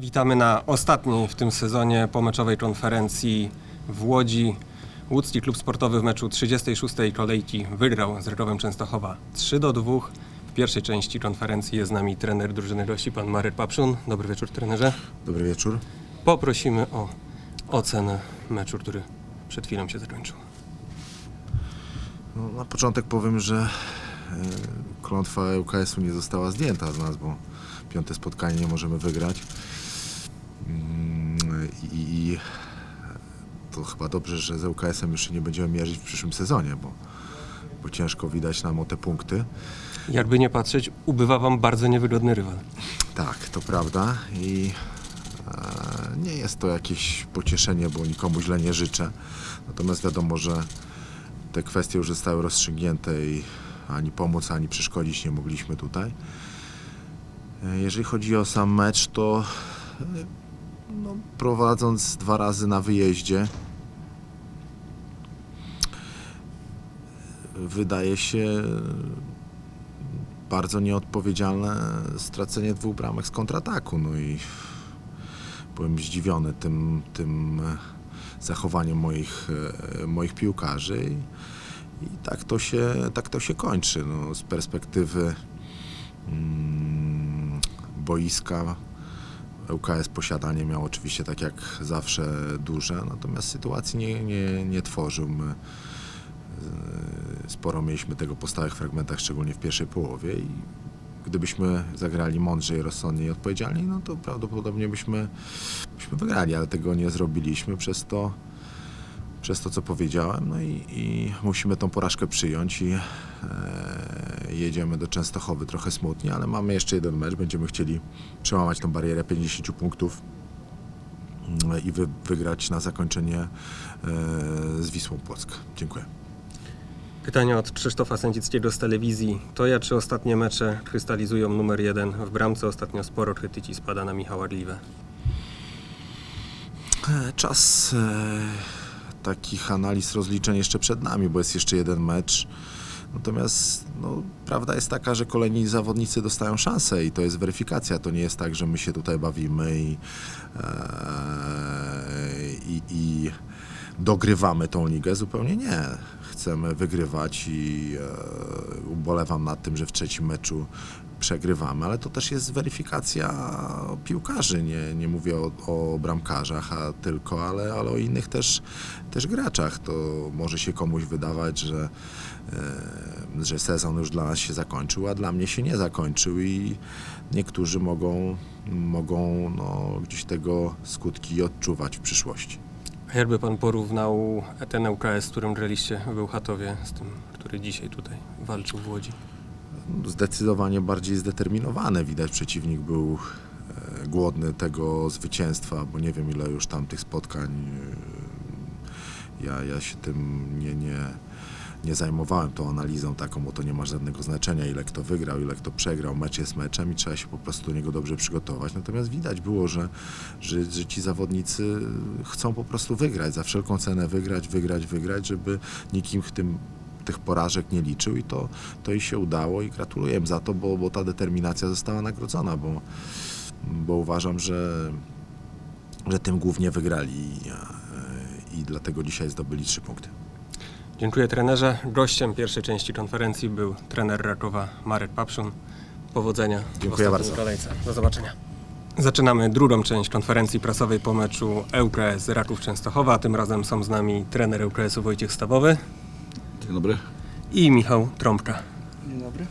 Witamy na ostatniej w tym sezonie pomeczowej konferencji w Łodzi. Łódzki Klub Sportowy w meczu 36. kolejki wygrał z Rakowem Częstochowa 3 do 2. W pierwszej części konferencji jest z nami trener drużyny gości, pan Marek Papszun. Dobry wieczór trenerze. Dobry wieczór. Poprosimy o ocenę meczu, który przed chwilą się zakończył. No, na początek powiem, że e, klątwa ŁKS-u nie została zdjęta z nas, bo piąte spotkanie nie możemy wygrać. I, to chyba dobrze, że z ŁKS-em jeszcze nie będziemy mierzyć w przyszłym sezonie, bo, bo ciężko widać nam o te punkty. Jakby nie patrzeć, ubywa wam bardzo niewygodny rywal. Tak, to prawda i e, nie jest to jakieś pocieszenie, bo nikomu źle nie życzę. Natomiast wiadomo, że te kwestie już zostały rozstrzygnięte i ani pomóc, ani przeszkodzić nie mogliśmy tutaj. E, Jeżeli chodzi o sam mecz, to e, no, prowadząc dwa razy na wyjeździe, wydaje się bardzo nieodpowiedzialne stracenie dwóch bramek z kontrataku. No i byłem zdziwiony tym, tym zachowaniem moich, moich piłkarzy i, i tak, to się, tak to się kończy. No, z perspektywy mm, boiska ŁKS posiadanie miał oczywiście tak jak zawsze duże, natomiast sytuacji nie, nie, nie tworzył. My, e, sporo mieliśmy tego po stałych fragmentach, szczególnie w pierwszej połowie i gdybyśmy zagrali mądrzej, rozsądniej i odpowiedzialniej, no to prawdopodobnie byśmy, byśmy wygrali, ale tego nie zrobiliśmy przez to, przez to co powiedziałem, no i, i musimy tą porażkę przyjąć i e, jedziemy do Częstochowy trochę smutnie, ale mamy jeszcze jeden mecz, będziemy chcieli przełamać tą barierę 50 punktów mm, i wy, wygrać na zakończenie e, z Wisłą Płock. Dziękuję. Pytanie od Krzysztofa Sędzickiego z telewizji. To ja czy ostatnie mecze krystalizują numer jeden w bramce? Ostatnio sporo krytyki spada na Michała Gliwę. E, Czas e, takich analiz, rozliczeń jeszcze przed nami, bo jest jeszcze jeden mecz. Natomiast no, prawda jest taka, że kolejni zawodnicy dostają szansę i to jest weryfikacja. To nie jest tak, że my się tutaj bawimy i, e, i, i dogrywamy tą ligę. Zupełnie nie. Chcemy wygrywać i e, ubolewam nad tym, że w trzecim meczu przegrywamy, ale to też jest weryfikacja piłkarzy. Nie, nie mówię o, o bramkarzach a tylko, ale, ale o innych też, też graczach. To może się komuś wydawać, że, e, że sezon już dla nas się zakończył, a dla mnie się nie zakończył i niektórzy mogą, mogą no, gdzieś tego skutki odczuwać w przyszłości. Jakby pan porównał ten ŁKS, z którym graliście w Bełchatowie, z tym, który dzisiaj tutaj walczył w Łodzi? zdecydowanie bardziej zdeterminowany. Widać, przeciwnik był e, głodny tego zwycięstwa, bo nie wiem ile już tam tych spotkań. e, Ja, ja się tym nie, nie, nie zajmowałem tą analizą taką, bo to nie ma żadnego znaczenia, ile kto wygrał, ile kto przegrał. Mecz jest meczem i trzeba się po prostu do niego dobrze przygotować. Natomiast widać było, że, że, że ci zawodnicy chcą po prostu wygrać, za wszelką cenę wygrać, wygrać, wygrać, żeby nikim w tym tych porażek nie liczył i to, to jej się udało i gratuluję im za to, bo, bo ta determinacja została nagrodzona, bo, bo uważam, że, że tym głównie wygrali e, i dlatego dzisiaj zdobyli trzy punkty. Dziękuję trenerze. Gościem pierwszej części konferencji był trener Rakowa Marek Papszun. Powodzenia w Dziękuję bardzo. kolejce. Do zobaczenia. Zaczynamy drugą część konferencji prasowej po meczu ŁKS Raków Częstochowa. Tym razem są z nami trener ŁKS-u Wojciech Stawowy Dzień dobry. i Michał Trąbka. Dzień dobry.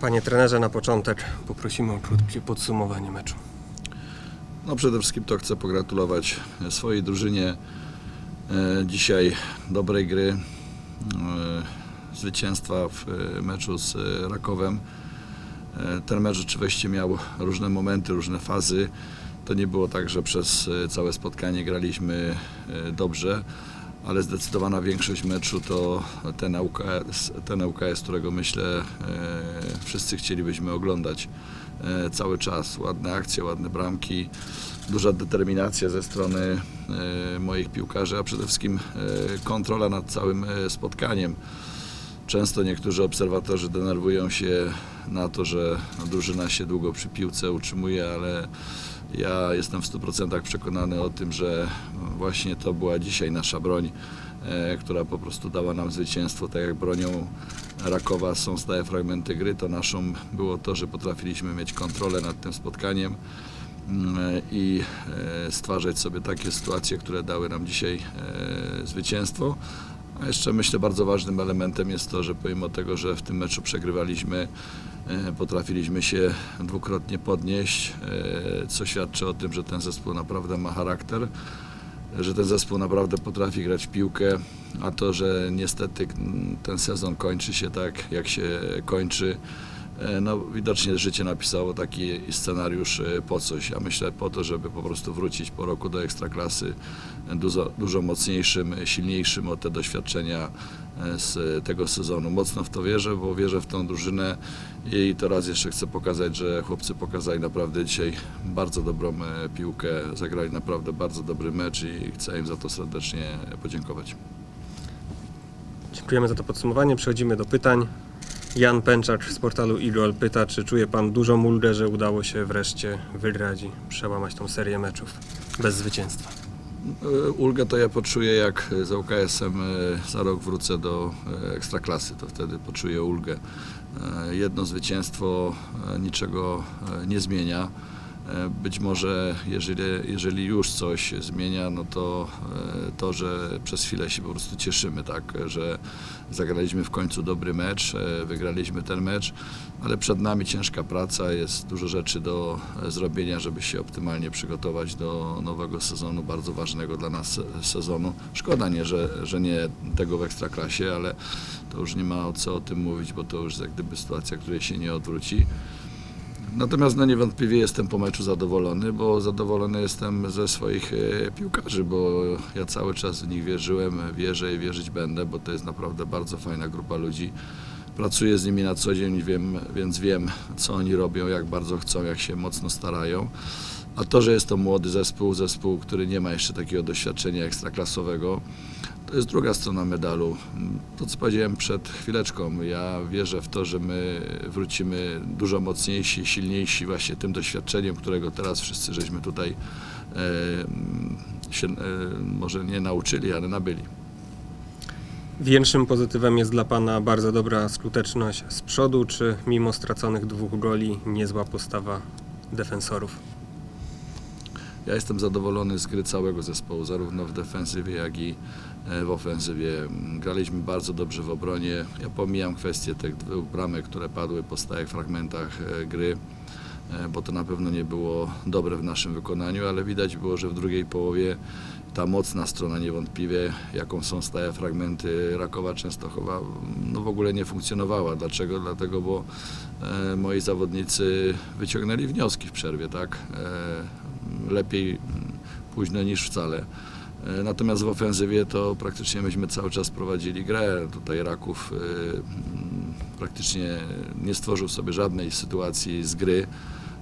Panie trenerze, na początek poprosimy o krótkie podsumowanie meczu. No przede wszystkim to chcę pogratulować swojej drużynie e, dzisiaj dobrej gry, zwycięstwa w e, meczu z e, Rakowem. E, Ten mecz rzeczywiście miał różne momenty, różne fazy. To nie było tak, że przez e, całe spotkanie graliśmy e, dobrze, ale zdecydowana większość meczu to ten ŁKS, ten ŁKS którego myślę e, wszyscy chcielibyśmy oglądać e, cały czas. Ładne akcje, ładne bramki, duża determinacja ze strony e, moich piłkarzy, a przede wszystkim e, kontrola nad całym e, spotkaniem. Często niektórzy obserwatorzy denerwują się na to, że drużyna się długo przy piłce utrzymuje, ale Ja jestem w 100% przekonany o tym, że właśnie to była dzisiaj nasza broń, e, która po prostu dała nam zwycięstwo, tak jak bronią Rakowa są stałe fragmenty gry, to naszą było to, że potrafiliśmy mieć kontrolę nad tym spotkaniem mm, i e, stwarzać sobie takie sytuacje, które dały nam dzisiaj e, zwycięstwo. A jeszcze myślę bardzo ważnym elementem jest to, że pomimo tego, że w tym meczu przegrywaliśmy, e, potrafiliśmy się dwukrotnie podnieść, e, co świadczy o tym, że ten zespół naprawdę ma charakter, że ten zespół naprawdę potrafi grać w piłkę, a to, że niestety ten sezon kończy się tak, jak się kończy, no widocznie życie napisało taki scenariusz e, po coś. Ja myślę po to, żeby po prostu wrócić po roku do ekstraklasy e, dużo, dużo mocniejszym, e, silniejszym o te doświadczenia e, z tego sezonu. Mocno w to wierzę, bo wierzę w tą drużynę i to raz jeszcze chcę pokazać, że chłopcy pokazali naprawdę dzisiaj bardzo dobrą e, piłkę, zagrali naprawdę bardzo dobry mecz i chcę im za to serdecznie podziękować. Dziękujemy za to podsumowanie. Przechodzimy do pytań. Jan Pęczacz z portalu Eagle pyta, czy czuje Pan dużą ulgę, że udało się wreszcie wygrać przełamać tą serię meczów bez zwycięstwa. E, Ulgę to ja poczuję, jak z UKS-em e, za rok wrócę do e, ekstraklasy, to wtedy poczuję ulgę. Jedno zwycięstwo niczego nie zmienia. E, Być może jeżeli, jeżeli już coś zmienia, no to e, to, że przez chwilę się po prostu cieszymy, tak, że zagraliśmy w końcu dobry mecz, e, wygraliśmy ten mecz, ale przed nami ciężka praca, jest dużo rzeczy do zrobienia, żeby się optymalnie przygotować do nowego sezonu, bardzo ważnego dla nas se- sezonu. Szkoda nie, że, że nie tego w Ekstraklasie, ale to już nie ma o co o tym mówić, bo to już jak gdyby sytuacja, której się nie odwróci. Natomiast no niewątpliwie jestem po meczu zadowolony, bo zadowolony jestem ze swoich e, piłkarzy, bo ja cały czas w nich wierzyłem, wierzę i wierzyć będę, bo to jest naprawdę bardzo fajna grupa ludzi. Pracuję z nimi na co dzień, wiem, więc wiem, co oni robią, jak bardzo chcą, jak się mocno starają. A to, że jest to młody zespół, zespół, który nie ma jeszcze takiego doświadczenia ekstraklasowego, to jest druga strona medalu. To, co powiedziałem przed chwileczką, ja wierzę w to, że my wrócimy dużo mocniejsi, silniejsi właśnie tym doświadczeniem, którego teraz wszyscy żeśmy tutaj e, się e, może nie nauczyli, ale nabyli. Większym pozytywem jest dla Pana bardzo dobra skuteczność z przodu, czy mimo straconych dwóch goli niezła postawa defensorów? Ja jestem zadowolony z gry całego zespołu, zarówno w defensywie, jak i e, w ofensywie. Graliśmy bardzo dobrze w obronie. Ja pomijam kwestię tych dwóch bramek, które padły po stałych fragmentach e, gry, e, bo to na pewno nie było dobre w naszym wykonaniu, ale widać było, że w drugiej połowie ta mocna strona niewątpliwie, jaką są stałe fragmenty Rakowa Częstochowa, no w ogóle nie funkcjonowała. Dlaczego? Dlatego, bo moi zawodnicy wyciągnęli wnioski w przerwie, tak? Lepiej mm, późno niż wcale. E, Natomiast w ofensywie to praktycznie myśmy cały czas prowadzili grę. Tutaj Raków e, mm, praktycznie nie stworzył sobie żadnej sytuacji z gry,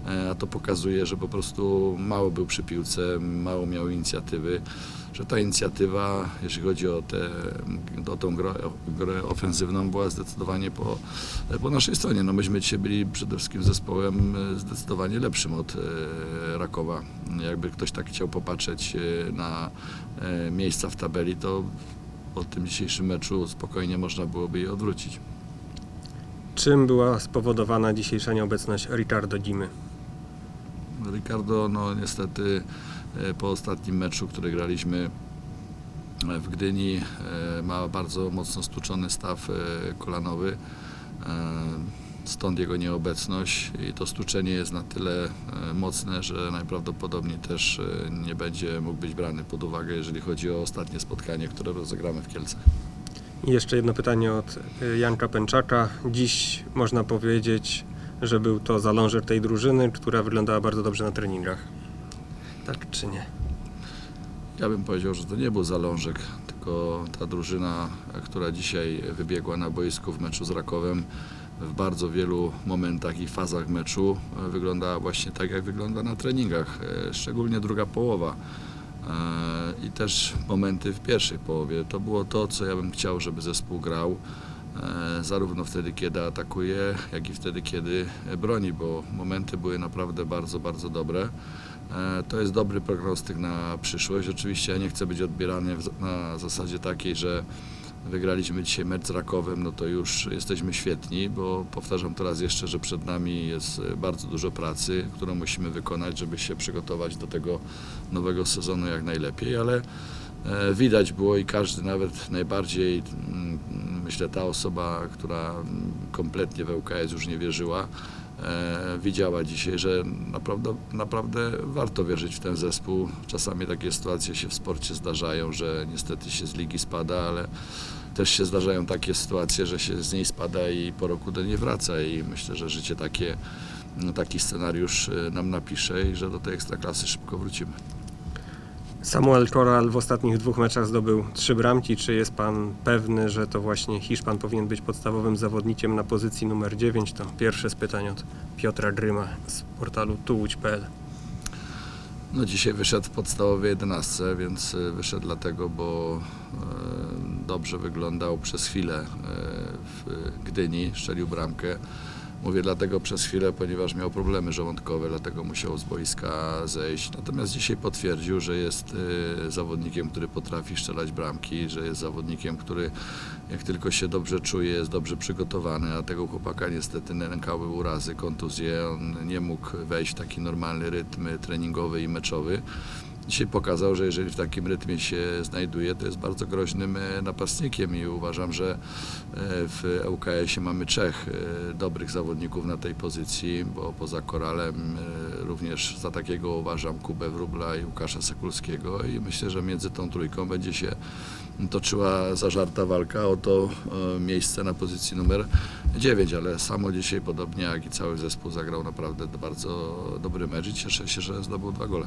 e, a to pokazuje, że po prostu mało był przy piłce, mało miał inicjatywy, że ta inicjatywa, jeśli chodzi o, te, o tą grę, grę ofensywną, była zdecydowanie po, po naszej stronie. No myśmy dzisiaj byli przede wszystkim zespołem zdecydowanie lepszym od Rakowa. Jakby ktoś tak chciał popatrzeć e, na e, miejsca w tabeli, to po tym dzisiejszym meczu spokojnie można byłoby je odwrócić. Czym była spowodowana dzisiejsza nieobecność Ricardo Dimy? Ricardo, no niestety e, po ostatnim meczu, który graliśmy w Gdyni, ma bardzo mocno stłuczony staw kolanowy. E, Stąd jego nieobecność i to stuczenie jest na tyle e, mocne, że najprawdopodobniej też e, nie będzie mógł być brany pod uwagę, jeżeli chodzi o ostatnie spotkanie, które rozegramy w Kielcach. I jeszcze jedno pytanie od y, Janka Pęczaka. Dziś można powiedzieć, że był to zalążek tej drużyny, która wyglądała bardzo dobrze na treningach. Tak czy nie? Ja bym powiedział, że to nie był zalążek, tylko ta drużyna, która dzisiaj wybiegła na boisku w meczu z Rakowem, w bardzo wielu momentach i fazach meczu e, wyglądała właśnie tak, jak wygląda na treningach, e, szczególnie druga połowa. E, I też momenty w pierwszej połowie. To było to, co ja bym chciał, żeby zespół grał. Zarówno wtedy, kiedy atakuje, jak i wtedy, kiedy broni, bo momenty były naprawdę bardzo, bardzo dobre. To jest dobry prognostyk na przyszłość. Oczywiście ja nie chcę być odbierany na zasadzie takiej, że wygraliśmy dzisiaj mecz z Rakowem, no to już jesteśmy świetni, bo powtarzam to raz jeszcze, że przed nami jest e, bardzo dużo pracy, którą musimy wykonać, żeby się przygotować do tego nowego sezonu jak najlepiej, ale e, widać było i każdy nawet najbardziej, mm, myślę, ta osoba, która mm, kompletnie w ŁKS już nie wierzyła, e, widziała dzisiaj, że naprawdę, naprawdę warto wierzyć w ten zespół. Czasami takie sytuacje się w sporcie zdarzają, że niestety się z ligi spada, ale też się zdarzają takie sytuacje, że się z niej spada i po roku do niej wraca i myślę, że życie takie, taki scenariusz e, nam napisze i że do tej ekstraklasy szybko wrócimy. Samuel Koral w ostatnich dwóch meczach zdobył trzy bramki. Czy jest pan pewny, że to właśnie Hiszpan powinien być podstawowym zawodnikiem na pozycji numer 9? To pierwsze z pytań od Piotra Gryma z portalu tułódź.pl. No dzisiaj wyszedł w podstawowej 11, więc y, wyszedł dlatego, bo e, dobrze wyglądał przez chwilę e, w Gdyni, strzelił bramkę. Mówię dlatego przez chwilę, ponieważ miał problemy żołądkowe, dlatego musiał z boiska zejść. Natomiast dzisiaj potwierdził, że jest e, zawodnikiem, który potrafi strzelać bramki, że jest zawodnikiem, który jak tylko się dobrze czuje, jest dobrze przygotowany, a tego chłopaka niestety nękały urazy, kontuzje. On nie mógł wejść w taki normalny rytm treningowy i meczowy. Dzisiaj pokazał, że jeżeli w takim rytmie się znajduje, to jest bardzo groźnym e, napastnikiem i uważam, że e, w ŁKS-ie mamy trzech e, dobrych zawodników na tej pozycji, bo poza Koralem również za takiego uważam Kubę Wróbla i Łukasza Sekulskiego i myślę, że między tą trójką będzie się toczyła zażarta walka o to miejsce na pozycji numer 9, ale samo dzisiaj podobnie jak i cały zespół zagrał naprawdę bardzo dobry mecz i cieszę się, że zdobył dwa gole.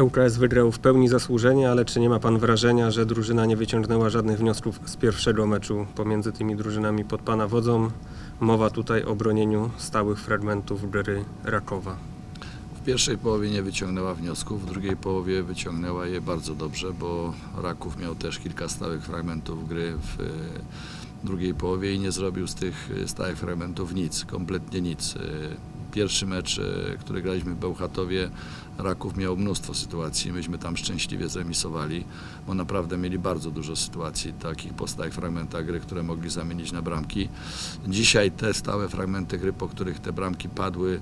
ŁKS wygrał w pełni zasłużenie, ale czy nie ma pan wrażenia, że drużyna nie wyciągnęła żadnych wniosków z pierwszego meczu pomiędzy tymi drużynami pod pana wodzą? Mowa tutaj o bronieniu stałych fragmentów gry Rakowa. W pierwszej połowie nie wyciągnęła wniosków, w drugiej połowie wyciągnęła je bardzo dobrze, bo Raków miał też kilka stałych fragmentów gry w e, drugiej połowie i nie zrobił z tych e, stałych fragmentów nic, kompletnie nic. Pierwszy mecz, e, który graliśmy w Bełchatowie, Raków miał mnóstwo sytuacji, myśmy tam szczęśliwie zremisowali, bo naprawdę mieli bardzo dużo sytuacji takich po stałych fragmentach gry, które mogli zamienić na bramki. Dzisiaj te stałe fragmenty gry, po których te bramki padły,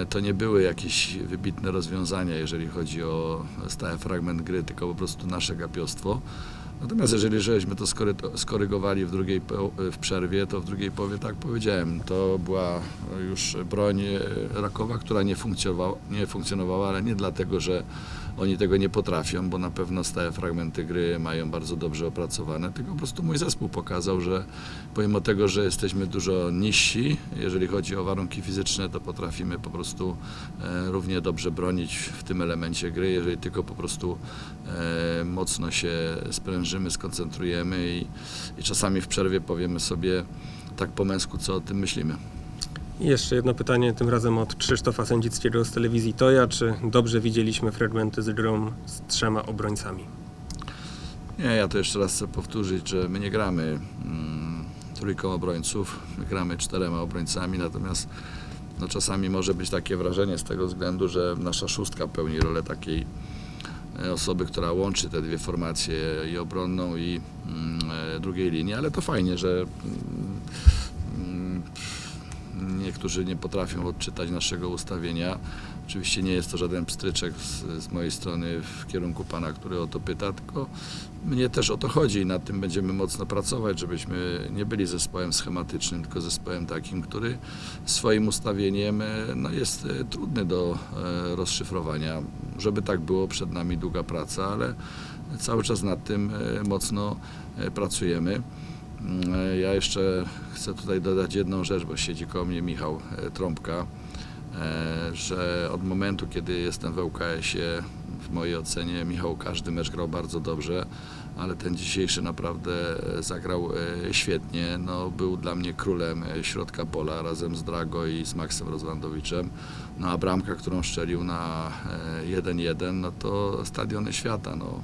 E, to nie były jakieś wybitne rozwiązania, jeżeli chodzi o stały fragment gry, tylko po prostu nasze gapiostwo. Natomiast jeżeli żeśmy to skory- skorygowali w drugiej w przerwie, to w drugiej połowie, tak powiedziałem, to była już broń e, Rakowa, która nie funkcjonowała, nie funkcjonowała, ale nie dlatego, że oni tego nie potrafią, bo na pewno stałe fragmenty gry mają bardzo dobrze opracowane, tylko po prostu mój zespół pokazał, że pomimo tego, że jesteśmy dużo niżsi, jeżeli chodzi o warunki fizyczne, to potrafimy po prostu e, równie dobrze bronić w tym elemencie gry, jeżeli tylko po prostu e, mocno się sprężymy, skoncentrujemy i, i czasami w przerwie powiemy sobie tak po męsku, co o tym myślimy. Jeszcze jedno pytanie, tym razem od Krzysztofa Sędzickiego z telewizji Toja. Czy dobrze widzieliśmy fragmenty z grą z trzema obrońcami? Nie, ja to jeszcze raz chcę powtórzyć, że my nie gramy mm, trójką obrońców, my gramy czterema obrońcami, natomiast no, czasami może być takie wrażenie z tego względu, że nasza szóstka pełni rolę takiej e, osoby, która łączy te dwie formacje, i obronną, i mm, e, drugiej linii, ale to fajnie, że mm, niektórzy nie potrafią odczytać naszego ustawienia. Oczywiście nie jest to żaden pstryczek z, z mojej strony w kierunku pana, który o to pyta, tylko mnie też o to chodzi i nad tym będziemy mocno pracować, żebyśmy nie byli zespołem schematycznym, tylko zespołem takim, który swoim ustawieniem e, no, jest e, trudny do e, rozszyfrowania. Żeby tak było, przed nami długa praca, ale cały czas nad tym mocno pracujemy. Mm, Ja jeszcze chcę tutaj dodać jedną rzecz, bo siedzi koło mnie Michał e, Trąbka, e, że od momentu, kiedy jestem w ŁKS-ie, w mojej ocenie Michał każdy mecz grał bardzo dobrze, ale ten dzisiejszy naprawdę e, zagrał świetnie. No, był dla mnie królem środka pola razem z Drago i z Maxem Rozwandowiczem. No a bramka, którą szczelił na e, 1-1, no to stadiony świata. No.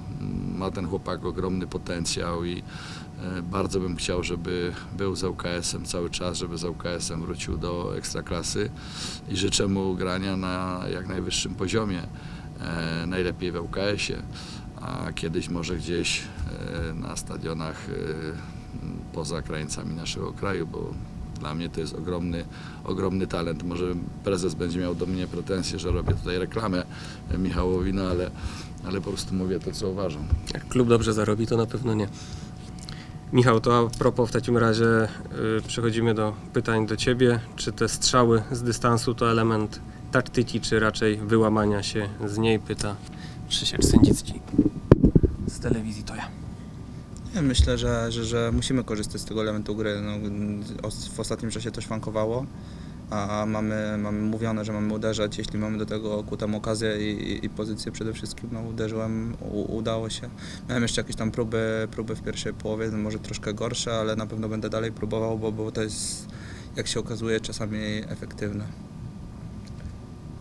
Ma ten chłopak ogromny potencjał i Bardzo bym chciał, żeby był z ŁKS-em cały czas, żeby z ŁKS-em wrócił do ekstraklasy i życzę mu grania na jak najwyższym poziomie, e, najlepiej w ŁKS-ie, a kiedyś może gdzieś e, na stadionach e, poza krańcami naszego kraju, bo dla mnie to jest ogromny, ogromny talent. Może prezes będzie miał do mnie pretensje, że robię tutaj reklamę e, Michałowi, no ale, ale po prostu mówię to, co uważam. Jak klub dobrze zarobi, to na pewno nie. Michał, to a propos w takim razie y, przechodzimy do pytań do Ciebie. Czy te strzały z dystansu to element taktyki, czy raczej wyłamania się z niej? Pyta Krzysiek Sędzicki z telewizji Toja. Ja myślę, że, że, że musimy korzystać z tego elementu gry. No, w ostatnim czasie to szwankowało, a mamy, mamy mówione, że mamy uderzać, jeśli mamy do tego kutą okazję i, i, pozycję przede wszystkim. No, uderzyłem, u, udało się. Miałem jeszcze jakieś tam próby, próby w pierwszej połowie, no, może troszkę gorsze, ale na pewno będę dalej próbował, bo, bo to jest, jak się okazuje, czasami efektywne.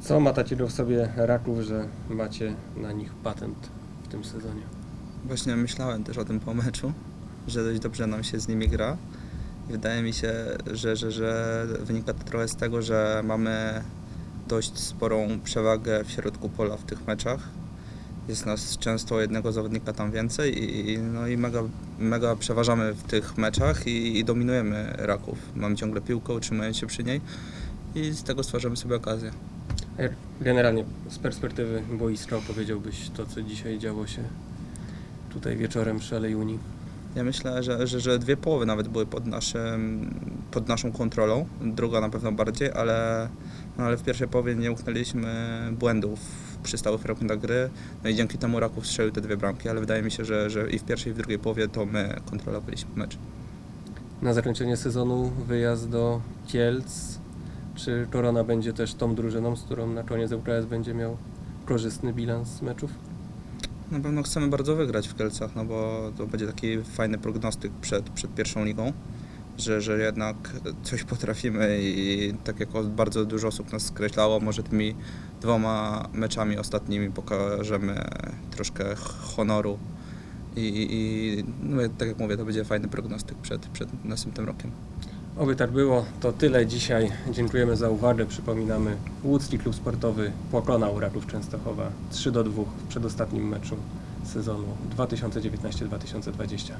Co matacie w sobie raków, że macie na nich patent w tym sezonie? Właśnie myślałem też o tym po meczu, że dość dobrze nam się z nimi gra. Wydaje mi się, że, że, że wynika to trochę z tego, że mamy dość sporą przewagę w środku pola w tych meczach. Jest nas często jednego zawodnika tam więcej i, no i mega, mega przeważamy w tych meczach i, i dominujemy raków. Mamy ciągle piłkę, utrzymując się przy niej i z tego stwarzamy sobie okazję. Generalnie z perspektywy boiska opowiedziałbyś to, co dzisiaj działo się tutaj wieczorem przy Alei Unii. Ja myślę, że, że, że dwie połowy nawet były pod, naszym, pod naszą kontrolą, druga na pewno bardziej, ale, no ale w pierwszej połowie nie utknęliśmy błędów przy stałych fragmentach gry, no i dzięki temu Raków strzelił te dwie bramki, ale wydaje mi się, że, że i w pierwszej i w drugiej połowie to my kontrolowaliśmy mecz. Na zakończenie sezonu wyjazd do Kielc. Czy Korona będzie też tą drużyną, z którą na koniec UKS będzie miał korzystny bilans meczów? Na pewno chcemy bardzo wygrać w Kielcach, no bo to będzie taki fajny prognostyk przed, przed pierwszą ligą, że, że jednak coś potrafimy i tak jak bardzo dużo osób nas skreślało, może tymi dwoma meczami ostatnimi pokażemy troszkę honoru i, i, i no, tak jak mówię, to będzie fajny prognostyk przed, przed następnym rokiem. Oby tak było. To tyle dzisiaj. Dziękujemy za uwagę. Przypominamy, Łódzki Klub Sportowy pokonał Raków Częstochowa 3 do 2 w przedostatnim meczu sezonu 2019-2020.